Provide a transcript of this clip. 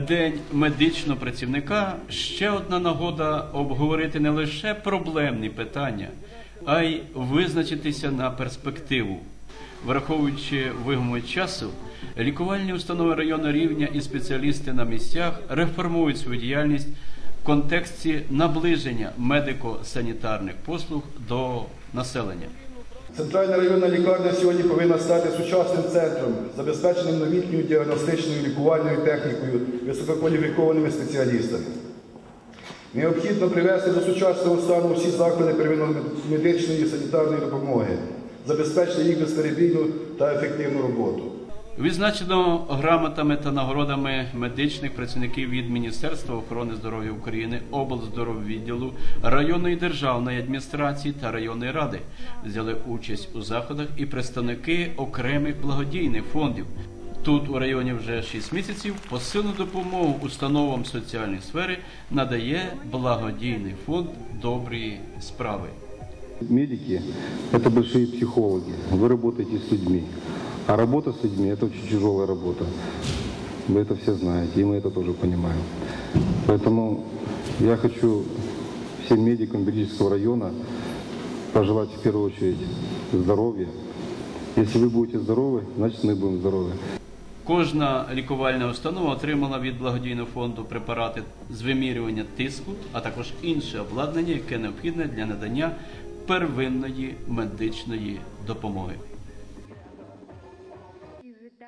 День медичного працівника ще одна нагода обговорити не лише проблемні питання, а й визначитися на перспективу. Враховуючи вигому часу, лікувальні установи районного рівня і спеціалісти на місцях реформують свою діяльність в контексті наближення медико-санітарних послуг до населення. Центральна районна лікарня сьогодні повинна стати сучасним центром, забезпеченим новітньою діагностичною лікувальною технікою, висококваліфікованими спеціалістами. Необхідно привести до сучасного стану всі заклади первинно-медичної і санітарної допомоги, забезпечити їх безперебійну та ефективну роботу. Відзначено грамотами та нагородами медичних працівників від Міністерства охорони здоров'я України, облздороввідділу, районної державної адміністрації та районної ради. Взяли участь у заходах і представники окремих благодійних фондів. Тут у районі вже 6 місяців посильну допомогу установам соціальної сфери надає благодійний фонд добрі справи. Медики – это большие психологи. Вы работаете с людьми. А работа с людьми – это очень тяжелая работа. Вы это все знаете, и мы это тоже понимаем. Поэтому я хочу всем медикам Бердического района пожелать в первую очередь здоровья. Если вы будете здоровы, значит мы будем здоровы. Кожна лікувальна установа отримала від благодійного фонду препарати з вимірювання тиску, а також інше обладнання, яке необхідне для надання первинної медичної допомоги.